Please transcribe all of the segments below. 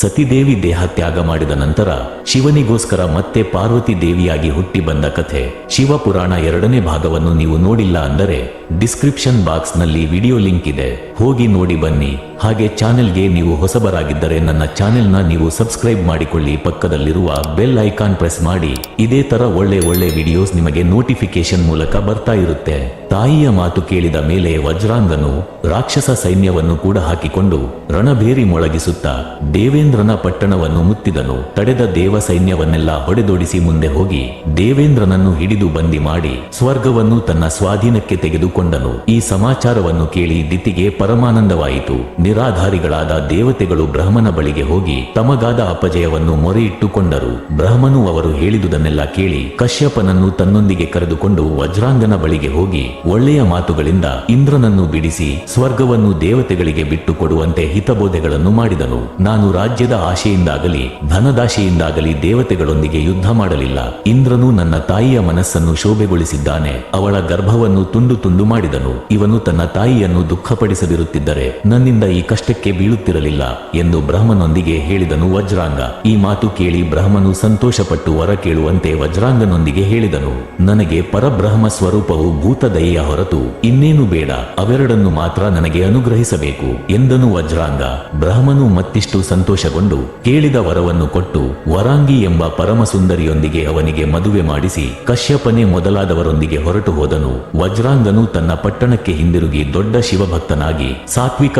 ಸತಿದೇವಿ ದೇಹ ತ್ಯಾಗ ಮಾಡಿದ ನಂತರ ಶಿವನಿಗೋಸ್ಕರ ಮತ್ತೆ ಪಾರ್ವತಿ ದೇವಿಯಾಗಿ ಹುಟ್ಟಿ ಬಂದ ಕಥೆ ಶಿವಪುರಾಣ ಎರಡನೇ ಭಾಗವನ್ನು ನೀವು ನೋಡಿಲ್ಲ ಅಂದರೆ ಡಿಸ್ಕ್ರಿಪ್ಷನ್ ಬಾಕ್ಸ್ನಲ್ಲಿ ವಿಡಿಯೋ ಲಿಂಕ್ ಇದೆ. ಹೋಗಿ ನೋಡಿ ಬನ್ನಿ. ಹಾಗೆ ಚಾನೆಲ್ಗೆ ನೀವು ಹೊಸಬರಾಗಿದ್ದರೆ ನನ್ನ ಚಾನೆಲ್ನ ನೀವು ಸಬ್ಸ್ಕ್ರೈಬ್ ಮಾಡಿಕೊಳ್ಳಿ. ಪಕ್ಕದಲ್ಲಿರುವ ಬೆಲ್ ಐಕಾನ್ ಪ್ರೆಸ್ ಮಾಡಿ. ಇದೇ ತರ ಒಳ್ಳೆ ಒಳ್ಳೆ ವಿಡಿಯೋಸ್ ನಿಮಗೆ ನೋಟಿಫಿಕೇಶನ್ ಮೂಲಕ ಬರ್ತಾ ಇರುತ್ತೆ. ತಾಯಿಯ ಮಾತು ಕೇಳಿದ ಮೇಲೆ ವಜ್ರಾಂಗನು ರಾಕ್ಷಸ ಸೈನ್ಯವನ್ನು ಕೂಡ ಹಾಕಿಕೊಂಡು ರಣಭೇರಿ ಮೊಳಗಿಸುತ್ತಾ ದೇವೇಂದ್ರನ ಪಟ್ಟಣವನ್ನು ಮುತ್ತಿದನು. ತಡೆದ ದೇವ ಸೈನ್ಯವನ್ನೆಲ್ಲ ಹೊಡೆದೋಡಿಸಿ ಮುಂದೆ ಹೋಗಿ ದೇವೇಂದ್ರನನ್ನು ಹಿಡಿದು ಬಂದಿ ಮಾಡಿ ಸ್ವರ್ಗವನ್ನು ತನ್ನ ಸ್ವಾಧೀನಕ್ಕೆ ತೆಗೆದುಕೊಂಡನು. ಈ ಸಮಾಚಾರವನ್ನು ಕೇಳಿ ದಿತಿಗೆ ಪರಮಾನಂದವಾಯಿತು. ನಿರಾಧಾರಿಗಳಾದ ದೇವತೆಗಳು ಬ್ರಹ್ಮನ ಬಳಿಗೆ ಹೋಗಿ ತಮಗಾದ ಅಪಜಯವನ್ನು ಮೊರೆಯಿಟ್ಟುಕೊಂಡರು. ಬ್ರಹ್ಮನು ಅವರು ಹೇಳಿದುದನ್ನೆಲ್ಲ ಕೇಳಿ ಕಶ್ಯಪನನ್ನು ತನ್ನೊಂದಿಗೆ ಕರೆದುಕೊಂಡು ವಜ್ರಾಂಗನ ಬಳಿಗೆ ಹೋಗಿ ಒಳ್ಳೆಯ ಮಾತುಗಳಿಂದ ಇಂದ್ರನನ್ನು ಬಿಡಿಸಿ ಸ್ವರ್ಗವನ್ನು ದೇವತೆಗಳಿಗೆ ಬಿಟ್ಟು ಕೊಡುವಂತೆ ಹಿತಬೋಧೆಗಳನ್ನು ಮಾಡಿದನು. ನಾನು ರಾಜ್ಯದ ಆಶೆಯಿಂದಾಗಲಿ ಧನದಾಶೆಯಿಂದಾಗಲಿ ದೇವತೆಗಳೊಂದಿಗೆ ಯುದ್ಧ ಮಾಡಲಿಲ್ಲ. ಇಂದ್ರನು ನನ್ನ ತಾಯಿಯ ಮನಸ್ಸನ್ನು ಶೋಭೆಗೊಳಿಸಿದ್ದಾನೆ. ಅವಳ ಗರ್ಭವನ್ನು ತುಂಡು ತುಂಡು ಮಾಡಿದನು. ಇವನು ತನ್ನ ತಾಯಿಯನ್ನು ದುಃಖಪಡಿಸದಿರುತ್ತಿದ್ದರೆ ನನ್ನಿಂದ ಕಷ್ಟಕ್ಕೆ ಬೀಳುತ್ತಿರಲಿಲ್ಲ ಎಂದು ಬ್ರಹ್ಮನೊಂದಿಗೆ ಹೇಳಿದನು ವಜ್ರಾಂಗ. ಈ ಮಾತು ಕೇಳಿ ಬ್ರಹ್ಮನು ಸಂತೋಷಪಟ್ಟು ವರ ಕೇಳುವಂತೆ ವಜ್ರಾಂಗನೊಂದಿಗೆ ಹೇಳಿದನು. ನನಗೆ ಪರಬ್ರಹ್ಮ ಸ್ವರೂಪವು ಭೂತದಯೆಯ ಹೊರತು ಇನ್ನೇನು ಬೇಡ, ಅವೆರಡನ್ನು ಮಾತ್ರ ನನಗೆ ಅನುಗ್ರಹಿಸಬೇಕು, ಎಂದನು ವಜ್ರಾಂಗ. ಬ್ರಹ್ಮನು ಮತ್ತಿಷ್ಟು ಸಂತೋಷಗೊಂಡು ಕೇಳಿದ ವರವನ್ನು ಕೊಟ್ಟು ವರಾಂಗಿ ಎಂಬ ಪರಮ ಸುಂದರಿಯೊಂದಿಗೆ ಅವನಿಗೆ ಮದುವೆ ಮಾಡಿಸಿ ಕಶ್ಯಪನೆ ಮೊದಲಾದವರೊಂದಿಗೆ ಹೊರಟು ಹೋದನು. ವಜ್ರಾಂಗನು ತನ್ನ ಪಟ್ಟಣಕ್ಕೆ ಹಿಂದಿರುಗಿ ದೊಡ್ಡ ಶಿವಭಕ್ತನಾಗಿ ಸಾತ್ವಿಕ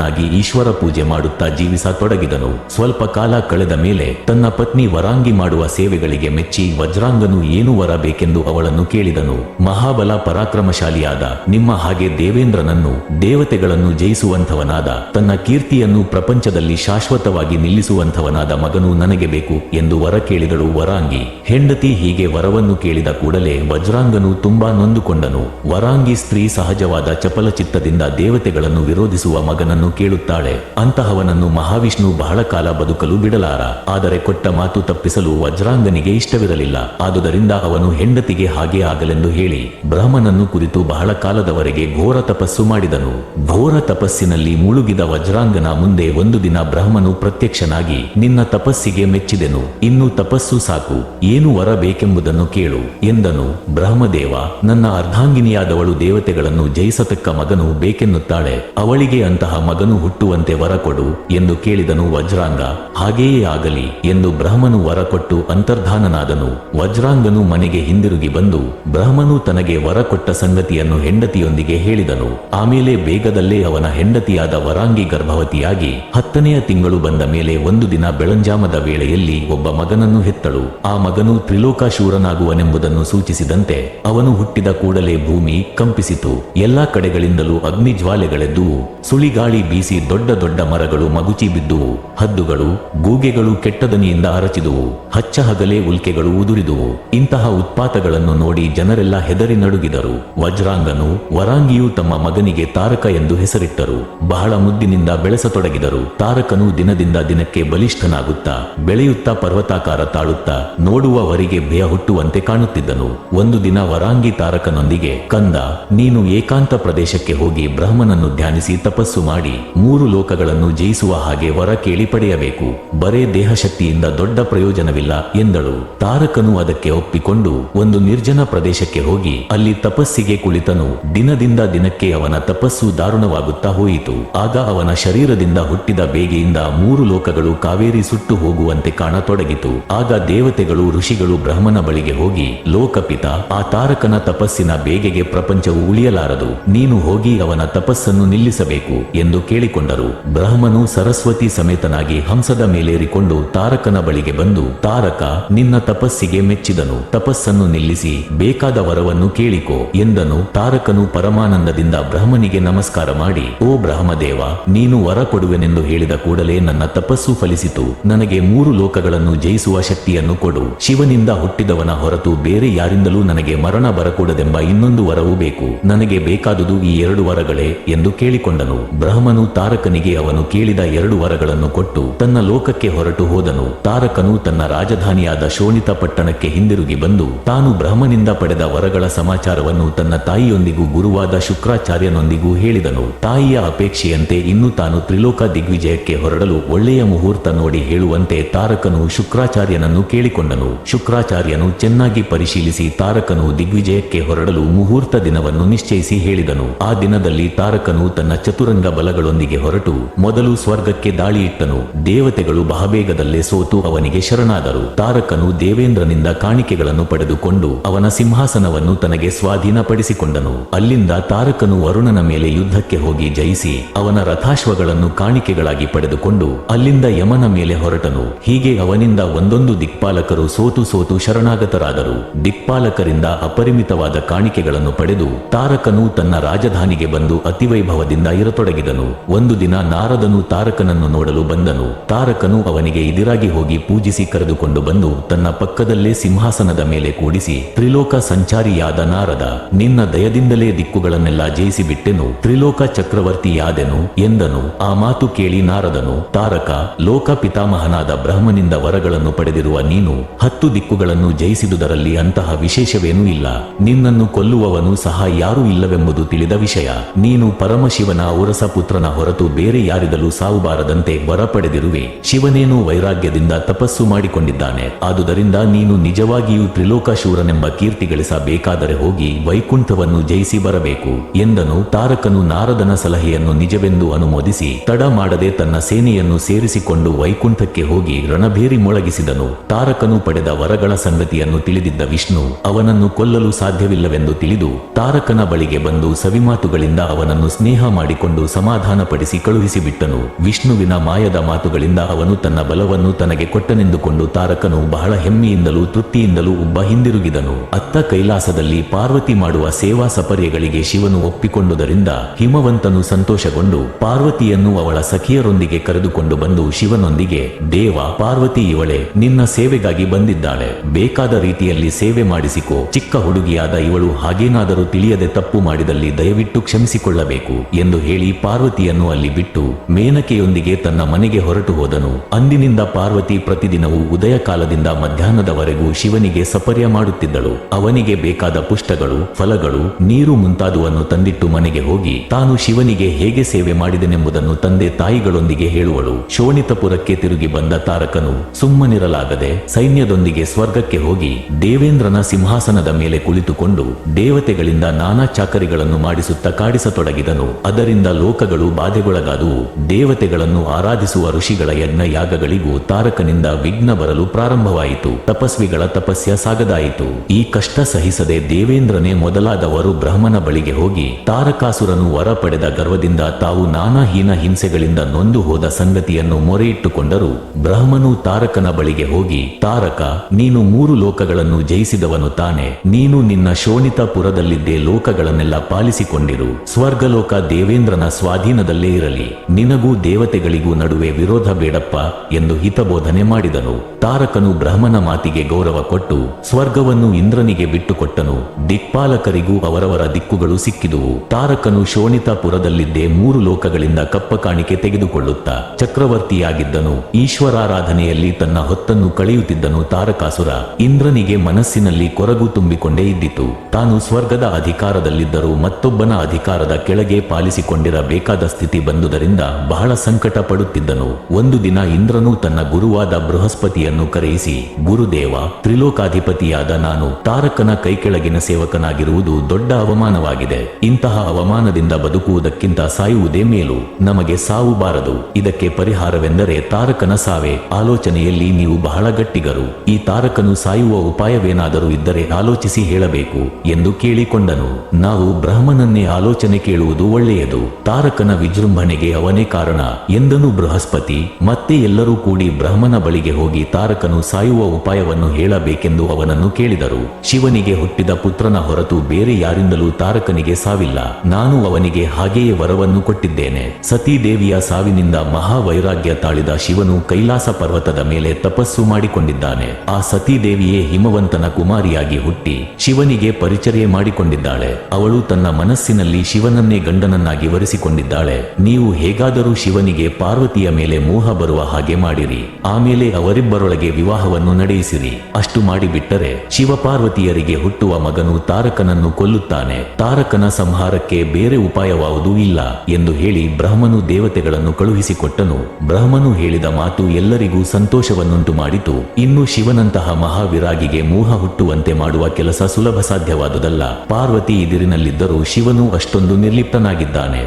ಗುಣದವನಾಗಿ ಈಶ್ವರ ಪೂಜೆ ಮಾಡುತ್ತಾ ಜೀವಿಸತೊಡಗಿದನು ಸ್ವಲ್ಪ ಕಾಲ ಕಳೆದ ಮೇಲೆ ತನ್ನ ಪತ್ನಿ ವರಾಂಗಿ ಮಾಡುವ ಸೇವೆಗಳಿಗೆ ಮೆಚ್ಚಿ ವಜ್ರಾಂಗನು ಏನು ವರ ಬೇಕೆಂದು ಅವಳನ್ನು ಕೇಳಿದನು. ಮಹಾಬಲ ಪರಾಕ್ರಮಶಾಲಿಯಾದ, ನಿಮ್ಮ ಹಾಗೆ ದೇವೇಂದ್ರನನ್ನು, ದೇವತೆಗಳನ್ನು ಜಯಿಸುವಂಥವನಾದ, ತನ್ನ ಕೀರ್ತಿಯನ್ನು ಪ್ರಪಂಚದಲ್ಲಿ ಶಾಶ್ವತವಾಗಿ ನಿಲ್ಲಿಸುವಂಥವನಾದ ಮಗನು ನನಗೆ ಬೇಕು ಎಂದು ವರ ಕೇಳಿದಳು ವರಾಂಗಿ. ಹೆಂಡತಿ ಹೀಗೆ ವರವನ್ನು ಕೇಳಿದ ಕೂಡಲೇ ವಜ್ರಾಂಗನು ತುಂಬಾ ನೊಂದುಕೊಂಡನು. ವರಾಂಗಿ ಸ್ತ್ರೀ ಸಹಜವಾದ ಚಪಲಚಿತ್ತದಿಂದ ದೇವತೆಗಳನ್ನು ವಿರೋಧಿಸುವ ಮಗನನ್ನು ಕೇಳುತ್ತಾಳೆ. ಅಂತಹವನನ್ನು ಮಹಾವಿಷ್ಣು ಬಹಳ ಕಾಲ ಬದುಕಲು ಬಿಡಲಾರ. ಆದರೆ ಕೊಟ್ಟ ಮಾತು ತಪ್ಪಿಸಲು ವಜ್ರಾಂಗನಿಗೆ ಇಷ್ಟವಿರಲಿಲ್ಲ. ಆದುದರಿಂದ ಅವನು ಹೆಂಡತಿಗೆ ಹಾಗೆ ಆಗಲೆಂದು ಹೇಳಿ ಬ್ರಹ್ಮನನ್ನು ಕುರಿತು ಬಹಳ ಕಾಲದವರೆಗೆ ಘೋರ ತಪಸ್ಸು ಮಾಡಿದನು. ಘೋರ ತಪಸ್ಸಿನಲ್ಲಿ ಮುಳುಗಿದ ವಜ್ರಾಂಗನ ಮುಂದೆ ಒಂದು ದಿನ ಬ್ರಾಹ್ಮನು ಪ್ರತ್ಯಕ್ಷನಾಗಿ, ನಿನ್ನ ತಪಸ್ಸಿಗೆ ಮೆಚ್ಚಿದೆನು. ಇನ್ನು ತಪಸ್ಸು ಸಾಕು. ಏನು ವರ ಬೇಕೆಂಬುದನ್ನು ಕೇಳು, ಎಂದನು. ಬ್ರಹ್ಮದೇವ, ನನ್ನ ಅರ್ಧಾಂಗಿನಿಯಾದವಳು ದೇವತೆಗಳನ್ನು ಜಯಿಸತಕ್ಕ ಮಗನು ಬೇಕೆನ್ನುತ್ತಾಳೆ. ಅವಳಿಗೆ ಅಂತಹ ಮಗನು ಹುಟ್ಟುವಂತೆ ವರ ಕೊಡು ಎಂದು ಕೇಳಿದನು ವಜ್ರಾಂಗ. ಹಾಗೆಯೇ ಆಗಲಿ ಎಂದು ಬ್ರಹ್ಮನು ವರ ಕೊಟ್ಟು ಅಂತರ್ಧಾನನಾದನು. ವಜ್ರಾಂಗನು ಮನೆಗೆ ಹಿಂದಿರುಗಿ ಬಂದು ಬ್ರಹ್ಮನು ತನಗೆ ವರ ಕೊಟ್ಟ ಸಂಗತಿಯನ್ನು ಹೆಂಡತಿಯೊಂದಿಗೆ ಹೇಳಿದನು. ಆಮೇಲೆ ಬೇಗದಲ್ಲೇ ಅವನ ಹೆಂಡತಿಯಾದ ವರಾಂಗಿ ಗರ್ಭವತಿಯಾಗಿ ಹತ್ತನೆಯ ತಿಂಗಳು ಬಂದ ಮೇಲೆ ಒಂದು ದಿನ ಬೆಳಂಜಾಮದ ವೇಳೆಯಲ್ಲಿ ಒಬ್ಬ ಮಗನನ್ನು ಹೆತ್ತಳು. ಆ ಮಗನು ತ್ರಿಲೋಕಾಶೂರನಾಗುವನೆಂಬುದನ್ನು ಸೂಚಿಸಿದಂತೆ ಅವನು ಹುಟ್ಟಿದ ಕೂಡಲೇ ಭೂಮಿ ಕಂಪಿಸಿತು. ಎಲ್ಲಾ ಕಡೆಗಳಿಂದಲೂ ಅಗ್ನಿಜ್ವಾಲೆಗಳೆದ್ದುವು. ಸುಳಿಗಾಳಿ ಬೀಸಿ ದೊಡ್ಡ ದೊಡ್ಡ ಮರಗಳು ಮಗುಚಿ ಬಿದ್ದುವು ಹದ್ದುಗಳು, ಗೂಗೆಗಳು ಕೆಟ್ಟದನಿಯಿಂದ ಅರಚಿದುವು ಹಚ್ಚ ಹಗಲೇ ಉಲ್ಕೆಗಳು ಉದುರಿದುವು ಇಂತಹ ಉತ್ಪಾತಗಳನ್ನು ನೋಡಿ ಜನರೆಲ್ಲ ಹೆದರಿ ನಡುಗಿದರು. ವಜ್ರಾಂಗನು, ವರಾಂಗಿಯು ತಮ್ಮ ಮಗನಿಗೆ ತಾರಕ ಎಂದು ಹೆಸರಿಟ್ಟರು. ಬಹಳ ಮುದ್ದಿನಿಂದ ಬೆಳೆಸತೊಡಗಿದರು. ತಾರಕನು ದಿನದಿಂದ ದಿನಕ್ಕೆ ಬಲಿಷ್ಠನಾಗುತ್ತಾ, ಬೆಳೆಯುತ್ತಾ ಪರ್ವತಾಕಾರ ತಾಳುತ್ತಾ, ನೋಡುವವರಿಗೆ ಭಯ ಹುಟ್ಟುವಂತೆ ಕಾಣುತ್ತಿದ್ದನು. ಒಂದು ದಿನ ವರಾಂಗಿ ತಾರಕನೊಂದಿಗೆ, ಕಂದ, ನೀನು ಏಕಾಂತ ಪ್ರದೇಶಕ್ಕೆ ಹೋಗಿ ಬ್ರಹ್ಮನನ್ನು ಧ್ಯಾನಿಸಿ ತಪಸ್ಸು ಮಾಡಿ ಮೂರು ಲೋಕಗಳನ್ನು ಜಯಿಸುವ ಹಾಗೆ ವರ ಕೇಳಿ ಪಡೆಯಬೇಕು. ಬರೇ ದೇಹಶಕ್ತಿಯಿಂದ ದೊಡ್ಡ ಪ್ರಯೋಜನವಿಲ್ಲ ಎಂದಳು. ತಾರಕನು ಅದಕ್ಕೆ ಒಪ್ಪಿಕೊಂಡು ಒಂದು ನಿರ್ಜನ ಪ್ರದೇಶಕ್ಕೆ ಹೋಗಿ ಅಲ್ಲಿ ತಪಸ್ಸಿಗೆ ಕುಳಿತನು. ದಿನದಿಂದ ದಿನಕ್ಕೆ ಅವನ ತಪಸ್ಸು ದಾರುಣವಾಗುತ್ತಾ ಹೋಯಿತು. ಆಗ ಅವನ ಶರೀರದಿಂದ ಹುಟ್ಟಿದ ಬೇಗೆಯಿಂದ ಮೂರು ಲೋಕಗಳು ಕಾವೇರಿ ಸುಟ್ಟು ಹೋಗುವಂತೆ ಕಾಣತೊಡಗಿತು. ಆಗ ದೇವತೆಗಳು, ಋಷಿಗಳು ಬ್ರಹ್ಮನ ಬಳಿಗೆ ಹೋಗಿ ಲೋಕಪಿತ, ಆ ತಾರಕನ ತಪಸ್ಸಿನ ಬೇಗೆಗೆ ಪ್ರಪಂಚವು ಉಳಿಯಲಾರದು. ನೀನು ಹೋಗಿ ಅವನ ತಪಸ್ಸನ್ನು ನಿಲ್ಲಿಸಬೇಕು ಎಂದು ಕೇಳಿಕೊಂಡರು. ಬ್ರಹ್ಮನು ಸರಸ್ವತಿ ಸಮೇತನಾಗಿ ಹಂಸದ ಮೇಲೇರಿಕೊಂಡು ತಾರಕನ ಬಳಿಗೆ ಬಂದು, ತಾರಕ, ನಿನ್ನ ತಪಸ್ಸಿಗೆ ಮೆಚ್ಚಿದನು. ತಪಸ್ಸನ್ನು ನಿಲ್ಲಿಸಿ, ಬೇಕಾದ ವರವನ್ನು ಕೇಳಿಕೋ ಎಂದನು. ತಾರಕನು ಪರಮಾನಂದದಿಂದ ಬ್ರಹ್ಮನಿಗೆ ನಮಸ್ಕಾರ ಮಾಡಿ, ಓ ಬ್ರಹ್ಮದೇವ, ನೀನು ವರ ಕೊಡುವೆನೆಂದು ಹೇಳಿದ ಕೂಡಲೇ ನನ್ನ ತಪಸ್ಸು ಫಲಿಸಿತು. ನನಗೆ ಮೂರು ಲೋಕಗಳನ್ನು ಜಯಿಸುವ ಶಕ್ತಿಯನ್ನು ಕೊಡು. ಶಿವನಿಂದ ಹುಟ್ಟಿದವನ ಹೊರತು ಬೇರೆ ಯಾರಿಂದಲೂ ನನಗೆ ಮರಣ ಬರಕೂಡದೆಂಬ ಇನ್ನೊಂದು ವರವೂ ಬೇಕು. ನನಗೆ ಬೇಕಾದುದು ಈ ಎರಡು ವರಗಳೇ ಎಂದು ಕೇಳಿಕೊಂಡನು. ಬ್ರಹ್ಮ ಬ್ರಹ್ಮನು ತಾರಕನಿಗೆ ಅವನು ಕೇಳಿದ ಎರಡು ವರಗಳನ್ನು ಕೊಟ್ಟು ತನ್ನ ಲೋಕಕ್ಕೆ ಹೊರಟು ಹೋದನು. ತಾರಕನು ತನ್ನ ರಾಜಧಾನಿಯಾದ ಶೋಣಿತ ಪಟ್ಟಣಕ್ಕೆ ಹಿಂದಿರುಗಿ ಬಂದು ತಾನು ಬ್ರಹ್ಮನಿಂದ ಪಡೆದ ವರಗಳ ಸಮಾಚಾರವನ್ನು ತನ್ನ ತಾಯಿಯೊಂದಿಗೂ ಗುರುವಾದ ಶುಕ್ರಾಚಾರ್ಯನೊಂದಿಗೂ ಹೇಳಿದನು. ತಾಯಿಯ ಅಪೇಕ್ಷೆಯಂತೆ ಇನ್ನು ತಾನು ತ್ರಿಲೋಕ ದಿಗ್ವಿಜಯಕ್ಕೆ ಹೊರಡಲು ಒಳ್ಳೆಯ ಮುಹೂರ್ತ ನೋಡಿ ಹೇಳುವಂತೆ ತಾರಕನು ಶುಕ್ರಾಚಾರ್ಯನನ್ನು ಕೇಳಿಕೊಂಡನು. ಶುಕ್ರಾಚಾರ್ಯನು ಚೆನ್ನಾಗಿ ಪರಿಶೀಲಿಸಿ ತಾರಕನು ದಿಗ್ವಿಜಯಕ್ಕೆ ಹೊರಡಲು ಮುಹೂರ್ತ ದಿನವನ್ನು ನಿಶ್ಚಯಿಸಿ ಹೇಳಿದನು. ಆ ದಿನದಲ್ಲಿ ತಾರಕನು ತನ್ನ ಚತುರಂಗ ಬಲಗಳೊಂದಿಗೆ ಹೊರಟು ಮೊದಲು ಸ್ವರ್ಗಕ್ಕೆ ದಾಳಿಯಿಟ್ಟನು. ದೇವತೆಗಳು ಬಹಬೇಗದಲ್ಲೇ ಸೋತು ಅವನಿಗೆ ಶರಣಾದರು. ತಾರಕನು ದೇವೇಂದ್ರನಿಂದ ಕಾಣಿಕೆಗಳನ್ನು ಪಡೆದುಕೊಂಡು ಅವನ ಸಿಂಹಾಸನವನ್ನು ತನಗೆ ಸ್ವಾಧೀನಪಡಿಸಿಕೊಂಡನು. ಅಲ್ಲಿಂದ ತಾರಕನು ವರುಣನ ಮೇಲೆ ಯುದ್ಧಕ್ಕೆ ಹೋಗಿ ಜಯಿಸಿ ಅವನ ರಥಾಶ್ವಗಳನ್ನು ಕಾಣಿಕೆಗಳಾಗಿ ಪಡೆದುಕೊಂಡು ಅಲ್ಲಿಂದ ಯಮನ ಮೇಲೆ ಹೊರಟನು. ಹೀಗೆ ಅವನಿಂದ ಒಂದೊಂದು ದಿಕ್ಪಾಲಕರು ಸೋತು ಸೋತು ಶರಣಾಗತರಾದರು. ದಿಕ್ಪಾಲಕರಿಂದ ಅಪರಿಮಿತವಾದ ಕಾಣಿಕೆಗಳನ್ನು ಪಡೆದು ತಾರಕನು ತನ್ನ ರಾಜಧಾನಿಗೆ ಬಂದು ಅತಿವೈಭವದಿಂದ ಇರತೊಡಗಿದನು. ಒಂದು ದಿನ ನಾರದನು ತಾರಕನನ್ನು ನೋಡಲು ಬಂದನು. ತಾರಕನು ಅವನಿಗೆ ಎದುರಾಗಿ ಹೋಗಿ ಪೂಜಿಸಿ ಕರೆದುಕೊಂಡು ಬಂದು ತನ್ನ ಪಕ್ಕದಲ್ಲೇ ಸಿಂಹಾಸನದ ಮೇಲೆ ಕೂಡಿಸಿ, ತ್ರಿಲೋಕ ಸಂಚಾರಿಯಾದ ನಾರದ, ನಿನ್ನ ದಯದಿಂದಲೇ ದಿಕ್ಕುಗಳನ್ನೆಲ್ಲ ಜಯಿಸಿಬಿಟ್ಟೆನು, ತ್ರಿಲೋಕ ಚಕ್ರವರ್ತಿಯಾದೆನು ಎಂದನು. ಆ ಮಾತು ಕೇಳಿ ನಾರದನು, ತಾರಕ, ಲೋಕ ಪಿತಾಮಹನಾದ ಬ್ರಹ್ಮನಿಂದ ವರಗಳನ್ನು ಪಡೆದಿರುವ ನೀನು ಹತ್ತು ದಿಕ್ಕುಗಳನ್ನು ಜಯಿಸಿದುದರಲ್ಲಿ ಅಂತಹ ವಿಶೇಷವೇನೂ ಇಲ್ಲ. ನಿನ್ನನ್ನು ಕೊಲ್ಲುವವನು ಸಹ ಯಾರೂ ಇಲ್ಲವೆಂಬುದು ತಿಳಿದ ವಿಷಯ. ನೀನು ಪರಮಶಿವನ ಔರಸ ಪುತ್ರನ ಹೊರತು ಬೇರೆ ಯಾರಿದಲೂ ಸಾವು ಬಾರದಂತೆ ವರ ಪಡೆದಿರುವೆ ಶಿವನೇನು ವೈರಾಗ್ಯದಿಂದ ತಪಸ್ಸು ಮಾಡಿಕೊಂಡಿದ್ದಾನೆ. ಆದುದರಿಂದ ನೀನು ನಿಜವಾಗಿಯೂ ತ್ರಿಲೋಕ ಶೂರನೆಂಬ ಕೀರ್ತಿ ಗಳಿಸಬೇಕಾದರೆ ಹೋಗಿ ವೈಕುಂಠವನ್ನು ಜಯಿಸಿ ಬರಬೇಕು ಎಂದನು ತಾರಕನು ನಾರದನ ಸಲಹೆಯನ್ನು ನಿಜವೆಂದು ಅನುಮೋದಿಸಿ ತಡ ಮಾಡದೆ ತನ್ನ ಸೇನೆಯನ್ನು ಸೇರಿಸಿಕೊಂಡು ವೈಕುಂಠಕ್ಕೆ ಹೋಗಿ ರಣಭೇರಿ ಮೊಳಗಿಸಿದನು. ತಾರಕನು ಪಡೆದ ವರಗಳ ಸಂಗತಿಯನ್ನು ತಿಳಿದಿದ್ದ ವಿಷ್ಣು ಅವನನ್ನು ಕೊಲ್ಲಲು ಸಾಧ್ಯವಿಲ್ಲವೆಂದು ತಿಳಿದು ತಾರಕನ ಬಳಿಗೆ ಬಂದು ಸವಿಮಾತುಗಳಿಂದ ಅವನನ್ನು ಸ್ನೇಹ ಮಾಡಿಕೊಂಡು ಸಮಾಧಾನಪಡಿಸಿ ಕಳುಹಿಸಿಬಿಟ್ಟನು ವಿಷ್ಣುವಿನ ಮಾಯದ ಮಾತುಗಳಿಂದ ಅವನು ತನ್ನ ಬಲವನ್ನು ತನಗೆ ಕೊಟ್ಟನೆಂದುಕೊಂಡು ತಾರಕನು ಬಹಳ ಹೆಮ್ಮೆಯಿಂದಲೂ ತೃಪ್ತಿಯಿಂದಲೂ ಒಬ್ಬ ಹಿಂದಿರುಗಿದನು. ಅತ್ತ ಕೈಲಾಸದಲ್ಲಿ ಪಾರ್ವತಿ ಮಾಡುವ ಸೇವಾ ಸಪರ್ಯಗಳಿಗೆ ಶಿವನು ಒಪ್ಪಿಕೊಂಡುದರಿಂದ ಹಿಮವಂತನು ಸಂತೋಷಗೊಂಡು ಪಾರ್ವತಿಯನ್ನು ಅವಳ ಸಖಿಯರೊಂದಿಗೆ ಕರೆದುಕೊಂಡು ಬಂದು ಶಿವನೊಂದಿಗೆ, ದೇವ ಪಾರ್ವತಿ ಇವಳೆ, ನಿನ್ನ ಸೇವೆಗಾಗಿ ಬಂದಿದ್ದಾಳೆ. ಬೇಕಾದ ರೀತಿಯಲ್ಲಿ ಸೇವೆ ಮಾಡಿಸಿಕೋ. ಚಿಕ್ಕ ಹುಡುಗಿಯಾದ ಇವಳು ಹಾಗೇನಾದರೂ ತಿಳಿಯದೆ ತಪ್ಪು ಮಾಡಿದಲ್ಲಿ ದಯವಿಟ್ಟು ಕ್ಷಮಿಸಿಕೊಳ್ಳಬೇಕು ಎಂದು ಹೇಳಿ ಪಾರ್ವತಿಯನ್ನು ಅಲ್ಲಿ ಬಿಟ್ಟು ಮೇನಕೆಯೊಂದಿಗೆ ತನ್ನ ಮನೆಗೆ ಹೊರಟು ಹೋದನು. ಅಂದಿನಿಂದ ಪಾರ್ವತಿ ಪ್ರತಿದಿನವೂ ಉದಯ ಕಾಲದಿಂದ ಮಧ್ಯಾಹ್ನದವರೆಗೂ ಶಿವನಿಗೆ ಸಪರ್ಯ ಮಾಡುತ್ತಿದ್ದಳು. ಅವನಿಗೆ ಬೇಕಾದ ಪುಷ್ಟಗಳು, ಫಲಗಳು, ನೀರು ಮುಂತಾದುವನ್ನು ತಂದಿಟ್ಟು ಮನೆಗೆ ಹೋಗಿ ತಾನು ಶಿವನಿಗೆ ಹೇಗೆ ಸೇವೆ ಮಾಡಿದನೆಂಬುದನ್ನು ತಂದೆ ತಾಯಿಗಳೊಂದಿಗೆ ಹೇಳುವಳು. ಶೋಣಿತಪುರಕ್ಕೆ ತಿರುಗಿ ಬಂದ ತಾರಕನು ಸುಮ್ಮನಿರಲಾಗದೆ ಸೈನ್ಯದೊಂದಿಗೆ ಸ್ವರ್ಗಕ್ಕೆ ಹೋಗಿ ದೇವೇಂದ್ರನ ಸಿಂಹಾಸನದ ಮೇಲೆ ಕುಳಿತುಕೊಂಡು ದೇವತೆಗಳಿಂದ ನಾನಾ ಚಾಕರಿಗಳನ್ನು ಮಾಡಿಸುತ್ತಾ ಕಾಡಿಸತೊಡಗಿದನು. ಅದರಿಂದ ಲೋಕಗಳು ಬಾಧೆಗೊಳಗಾದುವು ದೇವತೆಗಳನ್ನು ಆರಾಧಿಸುವ ಋಷಿಗಳ ಯಜ್ಞ ಯಾಗಗಳಿಗೂ ತಾರಕನಿಂದ ವಿಘ್ನ ಬರಲು ಪ್ರಾರಂಭವಾಯಿತು. ತಪಸ್ವಿಗಳ ತಪಸ್ಯ ಸಾಗದಾಯಿತು. ಈ ಕಷ್ಟ ಸಹಿಸದೆ ದೇವೇಂದ್ರನೇ ಮೊದಲಾದವರು ಬ್ರಹ್ಮನ ಬಳಿಗೆ ಹೋಗಿ ತಾರಕಾಸುರನು ವರ ಪಡೆದ ಗರ್ವದಿಂದ ತಾವು ನಾನಾಹೀನ ಹಿಂಸೆಗಳಿಂದ ನೊಂದು ಹೋದ ಸಂಗತಿಯನ್ನು ಮೊರೆಯಿಟ್ಟುಕೊಂಡರು ಬ್ರಹ್ಮನು ತಾರಕನ ಬಳಿಗೆ ಹೋಗಿ, ತಾರಕ, ನೀನು ಮೂರು ಲೋಕಗಳನ್ನು ಜಯಿಸಿದವನು ತಾನೆ. ನೀನು ನಿನ್ನ ಶೋಣಿತಪುರದಲ್ಲಿದ್ದೇ ಲೋಕಗಳನ್ನೆಲ್ಲ ಪಾಲಿಸಿಕೊಂಡಿರು. ಸ್ವರ್ಗಲೋಕ ದೇವೇಂದ್ರನ ಸ್ವಾಧೀನದಲ್ಲೇ ಇರಲಿ. ನಿನಗೂ ದೇವತೆಗಳಿಗೂ ನಡುವೆ ವಿರೋಧ ಬೇಡಪ್ಪ ಎಂದು ಹಿತಬೋಧನೆ ಮಾಡಿದನು. ತಾರಕನು ಬ್ರಹ್ಮನ ಮಾತಿಗೆ ಗೌರವ ಕೊಟ್ಟು ಸ್ವರ್ಗವನ್ನು ಇಂದ್ರನಿಗೆ ಬಿಟ್ಟುಕೊಟ್ಟನು. ದಿಕ್ಪಾಲಕರಿಗೂ ಅವರವರ ದಿಕ್ಕುಗಳು ಸಿಕ್ಕಿದುವು. ತಾರಕನು ಶೋಣಿತಾಪುರದಲ್ಲಿದ್ದೇ ಮೂರು ಲೋಕಗಳಿಂದ ಕಪ್ಪ ಕಾಣಿಕೆ ತೆಗೆದುಕೊಳ್ಳುತ್ತಾ ಚಕ್ರವರ್ತಿಯಾಗಿದ್ದನು. ಈಶ್ವರಾರಾಧನೆಯಲ್ಲಿ ತನ್ನ ಹೊತ್ತನ್ನು ಕಳೆಯುತ್ತಿದ್ದನು ತಾರಕಾಸುರ. ಇಂದ್ರನಿಗೆ ಮನಸ್ಸಿನಲ್ಲಿ ಕೊರಗು ತುಂಬಿಕೊಂಡೇ ಇದ್ದಿತು. ತಾನು ಸ್ವರ್ಗದ ಅಧಿಕಾರದಲ್ಲಿದ್ದರೂ ಮತ್ತೊಬ್ಬನ ಅಧಿಕಾರದ ಕೆಳಗೆ ಪಾಲಿಸಿಕೊಂಡಿರಬೇಕಾದ ಸ್ಥಿತಿ ಬಂದುದರಿಂದ ಬಹಳ ಸಂಕಟ ಪಡುತ್ತಿದ್ದನು ಒಂದು ದಿನ ಇಂದ್ರನು ತನ್ನ ಗುರುವಾದ ಬೃಹಸ್ಪತಿಯನ್ನು ಕರೆಯಿಸಿ, ಗುರುದೇವ, ತ್ರಿಲೋಕಾಧಿಪತಿಯಾದ ನಾನು ತಾರಕನ ಕೈಕೆಳಗಿನ ಸೇವಕನಾಗಿರುವುದು ದೊಡ್ಡ ಅವಮಾನವಾಗಿದೆ. ಇಂತಹ ಅವಮಾನದಿಂದ ಬದುಕುವುದಕ್ಕಿಂತ ಸಾಯುವುದೇ ಮೇಲು. ನಮಗೆ ಸಾವು ಬಾರದು. ಇದಕ್ಕೆ ಪರಿಹಾರವೆಂದರೆ ತಾರಕನ ಸಾವೇ. ಆಲೋಚನೆಯಲ್ಲಿ ನೀವು ಬಹಳ ಗಟ್ಟಿಗರು. ಈ ತಾರಕನು ಸಾಯುವ ಉಪಾಯವೇನಾದರೂ ಇದ್ದರೆ ಆಲೋಚಿಸಿ ಹೇಳಬೇಕು ಎಂದು ಕೇಳಿಕೊಂಡನು. ನಾವು ಬ್ರಹ್ಮನನ್ನೇ ಆಲೋಚನೆ ಕೇಳುವುದು ಒಳ್ಳೆಯದು. ತಾರಕನ ವಿಜೃಂಭಣೆಗೆ ಅವನೇ ಕಾರಣ. ಎಂದನು ಬೃಹಸ್ಪತಿ. ಮತ್ತೆ ಎಲ್ಲರೂ ಕೂಡಿ ಬ್ರಹ್ಮನ ಬಳಿಗೆ ಹೋಗಿ ತಾರಕನು ಸಾಯುವ ಉಪಾಯವನ್ನು ಹೇಳಬೇಕೆಂದು ಅವನನ್ನು ಕೇಳಿದರು. ಶಿವನಿಗೆ ಹುಟ್ಟಿದ ಪುತ್ರನ ಹೊರತು ಬೇರೆ ಯಾರಿಂದಲೂ ತಾರಕನಿಗೆ ಸಾವಿಲ್ಲ. ನಾನು ಅವನಿಗೆ ಹಾಗೆಯೇ ವರವನ್ನು ಕೊಟ್ಟಿದ್ದೇನೆ. ಸತೀದೇವಿಯ ಸಾವಿನಿಂದ ಮಹಾವೈರಾಗ್ಯ ತಾಳಿದ ಶಿವನು ಕೈಲಾಸ ಪರ್ವತದ ಮೇಲೆ ತಪಸ್ಸು ಮಾಡಿಕೊಂಡಿದ್ದಾನೆ. ಆ ಸತೀದೇವಿಯೇ ಹಿಮವಂತನ ಕುಮಾರಿಯಾಗಿ ಹುಟ್ಟಿ ಶಿವನಿಗೆ ಪರಿಚರ್ಯೆ ಮಾಡಿಕೊಂಡಿದ್ದಾಳೆ. ಅವಳು ತನ್ನ ಮನಸ್ಸಿನಲ್ಲಿ ಶಿವನನ್ನೇ ಗಂಡನನ್ನಾಗಿ ವರಿಸಿಕೊಂಡಿದ್ದಾಳೆ ನೀವು ಹೇಗಾದರೂ ಶಿವನಿಗೆ ಪಾರ್ವತಿಯ ಮೇಲೆ ಮೋಹ ಬರುವ ಹಾಗೆ ಮಾಡಿರಿ, ಆಮೇಲೆ ಅವರಿಬ್ಬರೊಳಗೆ ವಿವಾಹವನ್ನು ನಡೆಯಿಸಿರಿ. ಅಷ್ಟು ಮಾಡಿಬಿಟ್ಟರೆ ಶಿವಪಾರ್ವತಿಯರಿಗೆ ಹುಟ್ಟುವ ಮಗನು ತಾರಕನನ್ನು ಕೊಲ್ಲುತ್ತಾನೆ, ತಾರಕನ ಸಂಹಾರಕ್ಕೆ ಬೇರೆ ಉಪಾಯವಾವುದೂ ಇಲ್ಲ ಎಂದು ಹೇಳಿ ಬ್ರಹ್ಮನು ದೇವತೆಗಳನ್ನು ಕಳುಹಿಸಿಕೊಟ್ಟನು. ಬ್ರಹ್ಮನು ಹೇಳಿದ ಮಾತು ಎಲ್ಲರಿಗೂ ಸಂತೋಷವನ್ನುಂಟು ಮಾಡಿತು. ಇನ್ನು ಶಿವನಂತಹ ಮಹಾವಿರಾಗಿಗೆ ಮೋಹ ಹುಟ್ಟುವಂತೆ ಮಾಡುವ ಕೆಲಸ ಸುಲಭ ಸಾಧ್ಯವಾದುದಲ್ಲ. ಪಾರ್ವತಿ ಇದಿರಿನಲ್ಲಿದ್ದರೂ ಶಿವನು ಅಷ್ಟೊಂದು ನಿರ್ಲಿಪ್ತನಾಗಿದ್ದಾನೆ.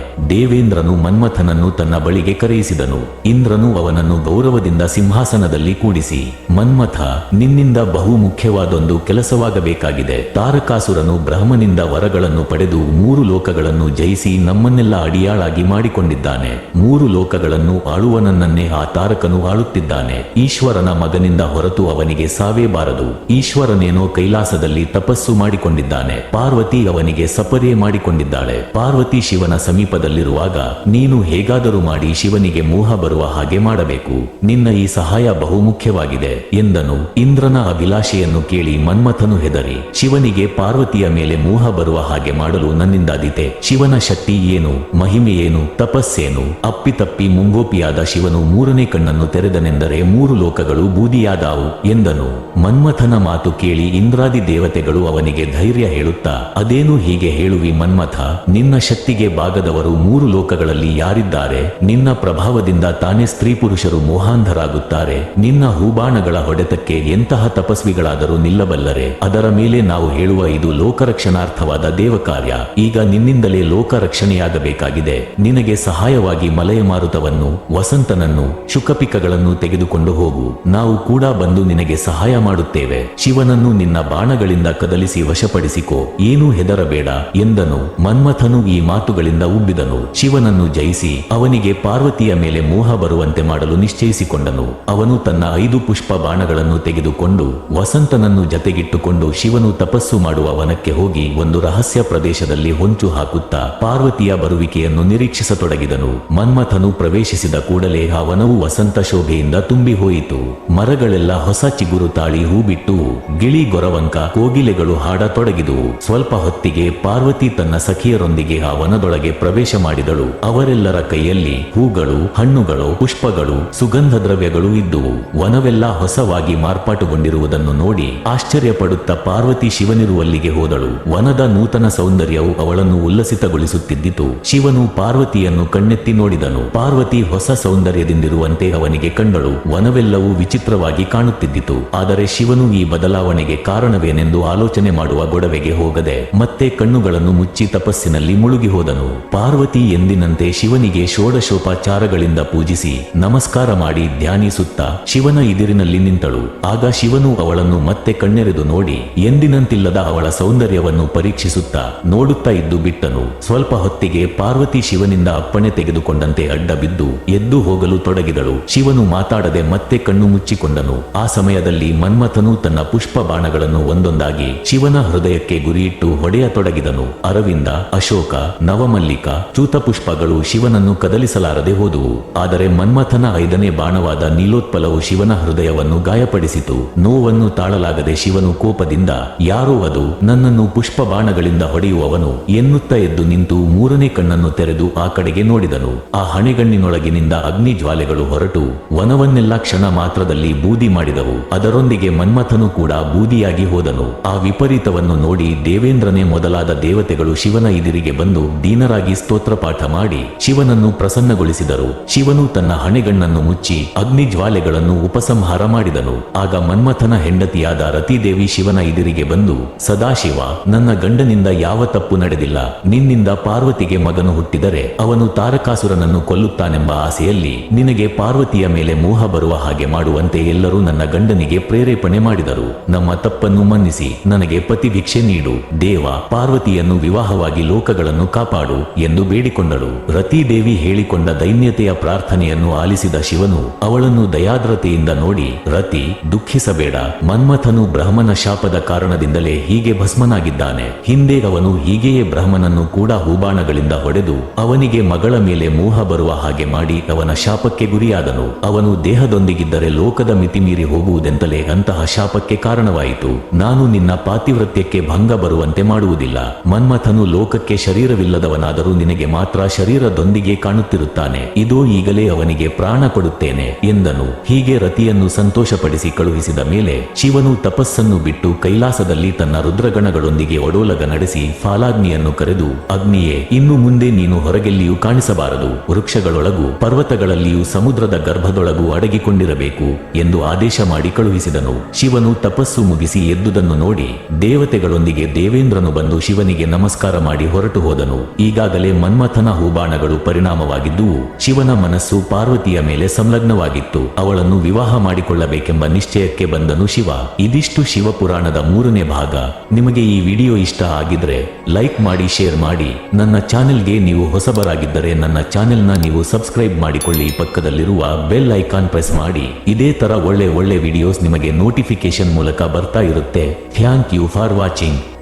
ದೇವೇಂದ್ರನು ಮನ್ಮಥನನ್ನು ತನ್ನ ಬಳಿಗೆ ಕರೆಯಿಸಿದನು. ಇಂದ್ರನು ಅವನನ್ನು ಗೌರವದಿಂದ ಸಿಂಹಾಸನದಲ್ಲಿ ಕೂಡಿಸಿ, ಮನ್ಮಥ, ನಿನ್ನಿಂದ ಬಹು ಮುಖ್ಯವಾದೊಂದು ಕೆಲಸವಾಗಬೇಕಾಗಿದೆ. ತಾರಕಾಸುರನು ಬ್ರಹ್ಮನಿಂದ ವರಗಳನ್ನು ಪಡೆದು ಮೂರು ಲೋಕಗಳನ್ನು ಜಯಿಸಿ ನಮ್ಮನ್ನೆಲ್ಲ ಅಡಿಯಾಳಾಗಿ ಮಾಡಿಕೊಂಡಿದ್ದಾನೆ. ಮೂರು ಲೋಕಗಳನ್ನು ಆಳುವನನ್ನೇ ಆ ತಾರಕನು ಆಳುತ್ತಿದ್ದಾನೆ. ಈಶ್ವರನ ಮಗನಿಂದ ಹೊರತು ಅವನಿಗೆ ಸಾವೇ ಬಾರದು. ಈಶ್ವರನೇನೋ ಕೈಲಾಸದಲ್ಲಿ ತಪಸ್ಸು ಮಾಡಿಕೊಂಡಿದ್ದಾನೆ. ಪಾರ್ವತಿ ಅವನಿಗೆ ಸಪರ್ಯೆ ಮಾಡಿಕೊಂಡಿದ್ದಾಳೆ. ಪಾರ್ವತಿ ಶಿವನ ಸಮೀಪದಲ್ಲಿರುವಾಗ ನೀನು ಹೇಗಾದರೂ ಮಾಡಿ ಶಿವನಿಗೆ ಮೋಹ ಬರುವ ಹಾಗೆ ಮಾಡಬೇಕು. ನಿನ್ನ ಈ ಸಹಾಯ ಬಹು ಮುಖ್ಯವಾಗಿದೆ ಎಂದನು. ಇಂದ್ರನ ಅಭಿಲಾಷೆಯನ್ನು ಕೇಳಿ ಮನ್ಮಥನು ಹೆದರಿ. ಶಿವನಿಗೆ ಪಾರ್ವತಿಯ ಮೇಲೆ ಮೋಹ ಬರುವ ಹಾಗೆ ಮಾಡಲು ನನ್ನಿಂದಾದಿತೆ. ಶಿವನ ಶಕ್ತಿ ಏನು? ಮಹಿಮೆಯೇನು ತಪಸ್ಸೇನು? ಅಪ್ಪಿತಪ್ಪಿ ಮುಂಗೋಪಿಯಾದ ಶಿವನು ಮೂರನೇ ಕಣ್ಣನ್ನು ತೆರೆದನೆಂದರೆ ಮೂರು ಲೋಕಗಳು ಬೂದಿಯಾದಾವು ಎಂದನು. ಮನ್ಮಥನ ಮಾತು ಕೇಳಿ ಇಂದ್ರಾದಿ ದೇವತೆಗಳು ಅವನಿಗೆ ಧೈರ್ಯ ಹೇಳುತ್ತಾ, ಅದೇನು ಹೀಗೆ ಹೇಳುವಿ ಮನ್ಮಥ? ನಿನ್ನ ಶಕ್ತಿಗೆ ಭಾಗದವರು ಮೂರು ಲೋಕಗಳಲ್ಲಿ ಯಾರಿದ್ದಾರೆ? ನಿನ್ನ ಪ್ರಭಾವದಿಂದ ತಾನೇ ಸ್ತ್ರೀ ಪುರುಷರು ಮೋಹಾಂಧರಾಗುತ್ತಾರೆ. ನಿನ್ನ ಹೂಬಾಣಗಳ ಹೊಡೆತಕ್ಕೆ ಎಂತಹ ತಪಸ್ವಿಗಳಾದರೂ ನಿಲ್ಲಬಲ್ಲರೆ. ಅದರ ಮೇಲೆ ನಾವು ಹೇಳುವ ಇದು ಲೋಕರಕ್ಷಣಾರ್ಥವಾದ ದೇವಕಾರ್ಯ. ಈಗ ನಿನ್ನಿಂದಲೇ ಲೋಕ ರಕ್ಷಣೆಯಾಗಬೇಕಾಗಿದೆ ನಿನಗೆ ಸಹಾಯವಾಗಿ ಮಲಯ ಮಾರುತವನ್ನು ವಸಂತನನ್ನು, ಶುಕಪಿಕಗಳನ್ನು ತೆಗೆದುಕೊಂಡು ಹೋಗು. ನಾವು ಕೂಡ ಬಂದು ನಿನಗೆ ಸಹಾಯ ಮಾಡುತ್ತೇವೆ. ಶಿವನನ್ನು ನಿನ್ನ ಬಾಣಗಳಿಂದ ಕದಲಿಸಿ ವಶಪಡಿಸಿಕೋ. ಏನೂ ಹೆದರಬೇಡ ಎಂದನು. ಮನ್ಮಥನು ಈ ಮಾತುಗಳಿಂದ ಉಬ್ಬಿದನು. ಶಿವನನ್ನು ಜಯಿಸಿ ಅವನಿಗೆ ಪಾರ್ವತಿಯ ಮೇಲೆ ಮೋಹ ಬರುವಂತೆ ಮಾಡಲು ನಿಶ್ಚಯಿಸಿಕೊಂಡನು. ಅವನು ತನ್ನ ಐದು ಪುಷ್ಪ ಬಾಣಗಳನ್ನು ತೆಗೆದುಕೊಂಡು ವಸಂತನನ್ನು ಜತೆಗಿಟ್ಟುಕೊಂಡು ಶಿವನು ತಪಸ್ಸು ಮಾಡುವ ವನಕ್ಕೆ ಹೋಗಿ ಒಂದು ರಹಸ್ಯ ಪ್ರದೇಶದಲ್ಲಿ ಹೊಂಚು ಹಾಕುತ್ತಾ ಪಾರ್ವತಿಯ ಬರುವಿಕೆಯನ್ನು ನಿರೀಕ್ಷಿಸತೊಡಗಿದನು. ಮನ್ಮಥನು ಪ್ರವೇಶಿಸಿದ ಕೂಡಲೇ ಆ ವನವು ವಸಂತ ಶೋಭೆಯಿಂದ ತುಂಬಿ ಹೋಯಿತು ಮರಗಳೆಲ್ಲ ಹೊಸ ಚಿಗುರು ತಾಳಿ ಹೂ ಬಿಟ್ಟು ಗಿಳಿ ಗೊರವಂಕ ಕೋಗಿಲೆಗಳು ಹಾಡತೊಡಗಿದುವು. ಸ್ವಲ್ಪ ಹೊತ್ತಿಗೆ ಪಾರ್ವತಿ ತನ್ನ ಸಖಿಯರೊಂದಿಗೆ ಆ ವನದೊಳಗೆ ಪ್ರವೇಶ ಮಾಡಿದಳು. ಅವರೆಲ್ಲರ ಕೈಯಲ್ಲಿ ಹೂಗಳು, ಹಣ್ಣುಗಳು, ಪುಷ್ಪಗಳು ಸುಗಂಧ ದ್ರವ್ಯಗಳು ಇದ್ದುವು. ವನವೆಲ್ಲ ಹೊಸವಾಗಿ ಮಾರ್ಪಾಟುಗೊಂಡಿರುವುದನ್ನು ನೋಡಿ ಆಶ್ಚರ್ಯಪಡುತ್ತಾ ಪಾರ್ವತಿ ಶಿವನಿರುವಲ್ಲಿಗೆ ಹೋದಳು. ವನದ ನೂತನ ಸೌಂದರ್ಯವು ಅವಳನ್ನು ಉಲ್ಲಸಿತಗೊಳಿಸುತ್ತಿದ್ದಿತು. ಶಿವನು ಪಾರ್ವತಿಯನ್ನು ಕಣ್ಣೆತ್ತಿ ನೋಡಿದನು. ಪಾರ್ವತಿ ಹೊಸ ಸೌಂದರ್ಯದಿಂದಿರುವಂತೆ ಅವನಿಗೆ ಕಂಡಳು. ವನವೆಲ್ಲವೂ ವಿಚಿತ್ರವಾಗಿ ಕಾಣುತ್ತಿದ್ದಿತು. ಆದರೆ ಶಿವನು ಈ ಬದಲಾವಣೆಗೆ ಕಾರಣವೇನೆಂದು ಆಲೋಚನೆ ಮಾಡುವ ಗೊಡವೆಗೆ ಹೋಗದೆ ಮತ್ತೆ ಕಣ್ಣುಗಳನ್ನು ಮುಚ್ಚಿ ತಪಸ್ಸಿನಲ್ಲಿ ಮುಳುಗಿ ಹೋದನು. ಪಾರ್ವತಿ ಎಂದಿನಂತೆ ಶಿವನಿಗೆ ಷೋಡಶೋಪಚಾರಗಳಿಂದ ಪೂಜಿಸಿ ನಮಸ್ಕಾರ ಮಾಡಿ ಧ್ಯಾನಿಸುತ್ತಾ ಶಿವನ ಇದಿರಿನಲ್ಲಿ ನಿಂತಳು. ಆಗ ಶಿವನು ಅವಳನ್ನು ಮತ್ತೆ ಕಣ್ಣೆರೆದು ನೋಡಿ ಎಂದಿನಂತಿಲ್ಲದ ಅವಳ ಸೌಂದರ್ಯವನ್ನು ಪರೀಕ್ಷಿಸುತ್ತಾ ನೋಡುತ್ತಾ ಇದ್ದು ಬಿಟ್ಟನು. ಸ್ವಲ್ಪ ಹೊತ್ತಿಗೆ ಪಾರ್ವತಿ ಶಿವನಿಂದ ಅಪ್ಪಣೆ ತೆಗೆದುಕೊಂಡಂತೆ ಅಡ್ಡ ಬಿದ್ದು ಎದ್ದು ಹೋಗಲು ತೊಡಗಿದಳು. ಶಿವನು ಮಾತಾಡದೆ ಮತ್ತೆ ಕಣ್ಣು ಮುಚ್ಚಿಕೊಂಡನು. ಆ ಸಮಯದಲ್ಲಿ ಮನ್ಮಥನು ತನ್ನ ಪುಷ್ಪ ಬಾಣಗಳನ್ನು ಒಂದೊಂದಾಗಿ ಶಿವನ ಹೃದಯಕ್ಕೆ ಗುರಿಯಿಟ್ಟು ಹೊಡೆಯತೊಡಗಿದನು. ಅರವಿಂದ, ಅಶೋಕ, ನವಮಲ್ಲಿಕ ಚೂತ ಪುಷ್ಪಗಳು ಶಿವನನ್ನು ಕದಲಿಸಲಾರದೆ ಹೋದವು. ಆದರೆ ಮನ್ಮಥನ ಐದನೇ ಬಾಣವಾದ ನೀಲೋತ್ಪಲವು ಶಿವನ ಹೃದಯವನ್ನು ಗಾಯಪಡಿಸಿತು. ನೋವನ್ನು ತಾಳಲಾಗದೆ ಶಿವನು ಕೋಪದಿಂದ, ಯಾರೋ ಅದು? ನನ್ನನ್ನು ಪುಷ್ಪ ಬಾಣಗಳಿಂದ ಹೊಡೆಯುವವನು? ಎನ್ನುತ್ತಾ ಎದ್ದು ನಿಂತು ಮೂರನೇ ಕಣ್ಣನ್ನು ತೆರೆದು ಆ ಕಡೆಗೆ ನೋಡಿದನು. ಆ ಹಣೆಗಣ್ಣಿನೊಳಗಿನಿಂದ ಅಗ್ನಿ ಜ್ವಾಲೆಗಳು ಹೊರಟು. ವನವನ್ನೆಲ್ಲ ಕ್ಷಣ ಮಾತ್ರದಲ್ಲಿ ಬೂದಿ ಮಾಡಿದವು. ಅದರೊಂದಿಗೆ ಮನ್ಮಥನು ಕೂಡ ಬೂದಿಯಾಗಿ ಹೋದನು. ಆ ವಿಪರೀತವನ್ನು ನೋಡಿ ದೇವೇಂದ್ರನೇ ಮೊದಲಾದ ದೇವತೆಗಳು ಶಿವನ ಇದಿರಿಗೆ ಬಂದು, ದೀನರಾಗಿ ಸ್ತೋತ್ರ ಪಾಠ ಮಾಡಿ ಶಿವನನ್ನು ಪ್ರಸನ್ನಗೊಳಿಸಿದರು. ಶಿವನು ತನ್ನ ಹಣೆಗಣ್ಣನ್ನು ಮುಚ್ಚಿ ಅಗ್ನಿ ಜ್ವಾಲೆಗಳನ್ನು ಉಪಸಂಹಾರ ಮಾಡಿದನು. ಆಗ ಮನ್ಮಥನ ಹೆಂಡತಿಯಾದ ರತಿದೇವಿ ಶಿವನ ಇದಿರಿಗೆ ಬಂದು, ಸದಾಶಿವ, ನನ್ನ ಗಂಡನಿಂದ ಯಾವ ತಪ್ಪು ನಡೆದಿಲ್ಲ. ನಿನ್ನಿಂದ ಪಾರ್ವತಿಗೆ ಮಗನು ಹುಟ್ಟಿದರೆ ಅವನು ತಾರಕಾಸುರನನ್ನು ಕೊಲ್ಲುತ್ತಾನೆಂಬ ಆಸೆಯಲ್ಲಿ ನಿನಗೆ ಪಾರ್ವತಿಯ ಮೇಲೆ ಮೋಹ ಬರುವ ಹಾಗೆ ಮಾಡುವಂತೆ ಎಲ್ಲರೂ ನನ್ನ ಗಂಡನಿಗೆ ಪ್ರೇರೇಪಣೆ ಮಾಡಿದರು. ನಮ್ಮ ತಪ್ಪನ್ನು ಮನ್ನಿಸಿ, ನನಗೆ ಪತಿ ಭಿಕ್ಷೆ ನೀಡು. ದೇವ, ಪಾರ್ವತಿಯನ್ನು ವಿವಾಹವಾಗಿ ಲೋಕಗಳನ್ನು ಕಾಪಾಡು ಎಂದು ಬೇಡಿಕೊಂಡಳು ರತಿದೇವಿ ಹೇಳಿಕೊಂಡ ದೈನ್ಯತೆಯ ಪ್ರಾರ್ಥನೆಯನ್ನು ಆಲಿಸಿದ ಶಿವನು ಅವಳನ್ನು ದಯಾದ್ರತೆಯಿಂದ ನೋಡಿ, ರತಿ, ದುಃಖಿಸಬೇಡ, ಮನ್ಮಥನು ಬ್ರಹ್ಮನ ಶಾಪದ ಕಾರಣದಿಂದಲೇ ಹೀಗೆ ಭಸ್ಮನಾಗಿದ್ದಾನೆ. ಹಿಂದೆ ಅವನು ಹೀಗೆಯೇ ಬ್ರಹ್ಮನನ್ನು ಕೂಡ ಹೂಬಾಣಗಳಿಂದ ಹೊಡೆದು, ಅವನಿಗೆ ಮಗಳ ಮೇಲೆ ಮೋಹ ಬರುವ ಹಾಗೆ ಮಾಡಿ ಅವನ ಶಾಪಕ್ಕೆ ಗುರಿಯಾದನು. ಅವನು ದೇಹದೊಂದಿಗಿದ್ದರೆ ಲೋಕದ ಮಿತಿ ಮೀರಿ ಹೋಗುವುದೆಂತಲೇ ಅಂತಹ ಶಾಪಕ್ಕೆ ಕಾರಣವಾಯಿತು. ನಾನು ನಿನ್ನ ಪಾತಿವ್ರತ್ಯಕ್ಕೆ ಭಂಗ ಬರುವಂತೆ ಮಾಡುವುದಿಲ್ಲ. ಮನ್ಮಥನು ಲೋಕಕ್ಕೆ ಶರೀರವಿಲ್ಲದವನಾದರೂ ನಿನಗೆ ಮಾತ್ರ ಶರೀರದೊಂದಿಗೆ ಕಾಣುತ್ತಿರುತ್ತಾನೆ. ಇದು ಈಗಲೇ ಅವನಿಗೆ ಪ್ರಾಣ ಕೊಡುತ್ತೇನೆ ಎಂದನು. ಹೀಗೆ ರತಿಯನ್ನು ಸಂತೋಷಪಡಿಸಿ ಕಳುಹಿಸಿದ ಮೇಲೆ ಶಿವನು ತಪಸ್ಸನ್ನು ಬಿಟ್ಟು ಕೈಲಾಸದಲ್ಲಿ ತನ್ನ ರುದ್ರಗಣಗಳೊಂದಿಗೆ ಒಡೋಲಗ ನಡೆಸಿ ಫಾಲಾಗ್ನಿಯನ್ನು ಕರೆದು, ಅಗ್ನಿಯೇ, ಇನ್ನು ಮುಂದೆ ನೀನು ಹೊರಗೆಲ್ಲಿಯೂ ಕಾಣಿಸಬಾರದು. ವೃಕ್ಷಗಳೊಳಗೂ ಪರ್ವತಗಳಲ್ಲಿಯೂ ಸಮುದ್ರದ ಗರ್ಭದೊಳಗೂ ಅಡಗಿಕೊಂಡಿರಬೇಕು ಎಂದು ಆದೇಶ ಮಾಡಿ ಕಳುಹಿಸಿದನು. ಶಿವನು ತಪಸ್ಸು ಮುಗಿಸಿ ಎದ್ದುದನ್ನು ನೋಡಿ ದೇವತೆಗಳೊಂದಿಗೆ ದೇವೇಂದ್ರನು ಬಂದು ಶಿವನಿಗೆ ನಮಸ್ಕಾರ ಮಾಡಿ ಹೊರಟು ಹೋದನು. ಈಗಾಗಲೇ ಮನ್ಮಥನ ಹೂಬಾಣಗಳು ಪರಿಣಾಮವಾಗಿದ್ದುವು ಶಿವನ ಮನಸ್ಸು ಪಾರ್ವತಿಯ ಮೇಲೆ ಸಂಲಗ್ನವಾಗಿತ್ತು. ಅವಳನ್ನು ವಿವಾಹ ಮಾಡಿಕೊಳ್ಳಬೇಕೆಂಬ ನಿಶ್ಚಯಕ್ಕೆ ಬಂದನು ಶಿವ. ಇದಿಷ್ಟು ಶಿವಪುರಾಣದ ಮೂರನೇ ಭಾಗ. ನಿಮಗೆ ಈ ವಿಡಿಯೋ ಇಷ್ಟ ಆಗಿದ್ರೆ, ಲೈಕ್ ಮಾಡಿ, ಶೇರ್ ಮಾಡಿ. ನನ್ನ ಚಾನೆಲ್ಗೆ ನೀವು ಹೊಸಬರಾಗಿದ್ದರೆ ನನ್ನ ಚಾನೆಲ್ನ ನೀವು ಸಬ್ಸ್ಕ್ರೈಬ್ ಮಾಡಿಕೊಳ್ಳಿ. ಪಕ್ಕದಲ್ಲಿರುವ ಬೆಲ್ ಐಕಾನ್ ಪ್ರೆಸ್ ಮಾಡಿ. ಇದೇ ತರ ಒಳ್ಳೆ ಒಳ್ಳೆ ವಿಡಿಯೋಸ್ ನಿಮಗೆ ನೋಟಿಫಿಕೇಶನ್ ಮೂಲಕ ಬರ್ತಾ ಇರುತ್ತೆ. Thank you for watching.